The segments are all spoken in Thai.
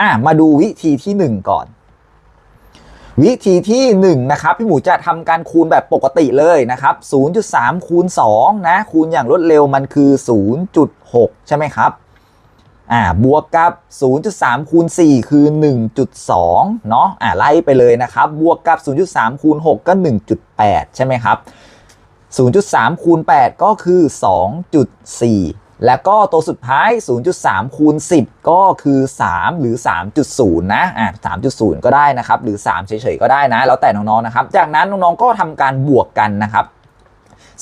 อะมาดูวิธีที่ 1 ก่อน วิธีที่1นะครับพี่หมูจะทำการคูณแบบปกติเลยนะครับ0.3คูณ2นะคูณอย่างรวดเร็วมันคือ 0.6 ใช่ไหมครับอ่าบวกกับ 0.3คูณ4คือ 1.2 เนาะอ่าไล่ไปเลยนะครับ บวกกับ 0.3คูณ6ก็ 1.8 ใช่ไหมครับ 0.3คูณ8ก็คือ 2.4 แล้วก็ตัวสุดท้าย 0.3 คูณ 10 ก็คือ 3 หรือ 3.0 นะอ่า3.0 ก็ได้นะครับ หรือ 3 เฉยๆ ก็ได้นะ แล้วแต่น้องๆ นะครับ จากนั้นน้องๆ ก็ทำการบวกกันนะครับ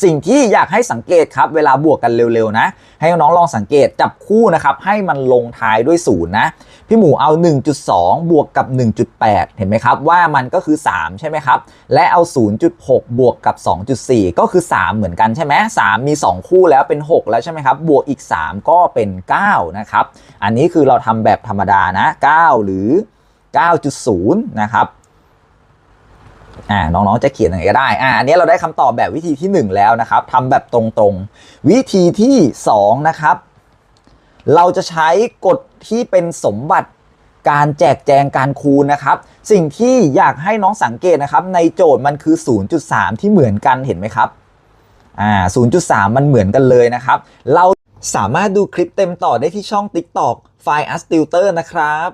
สิ่งที่อยากให้สังเกตครับเวลาบวกกันเร็วๆนะ ให้น้องลองสังเกตจับคู่นะครับให้มันลงท้ายด้วยศูนย์นะพี่หมูเอา 1.2 บวกกับ 1.8 เห็นไหมครับว่ามันก็คือ 3 ใช่ไหมครับ และเอา 0.6 บวกกับ 2.4 ก็คือ 3 เหมือนกันใช่ไหม3มี 2 คู่แล้วเป็น 6 แล้วใช่ไหมครับ บวกอีก 3 ก็เป็น 9 นะครับ อันนี้คือเราทำแบบธรรมดานะ 9 หรือ 9.0 นะครับ อ่าน้องๆจะเขียนยังไงก็ได้อ่าอันนี้เราได้คำตอบแบบวิธีที่ 1 แล้วนะครับทำแบบตรงๆ วิธีที่ 2 นะครับ เราจะใช้กฎที่เป็นสมบัติการแจกแจงการคูณนะครับ สิ่งที่อยากให้น้องสังเกตนะครับ ในโจทย์มันคือ 0.3 ที่เหมือนกันเห็นไหมครับอ่า0.3 มันเหมือนกันเลยนะครับ เราสามารถดูคลิปเต็มต่อได้ที่ช่อง TikTok f i ไฟ a s t u t o r นะครับ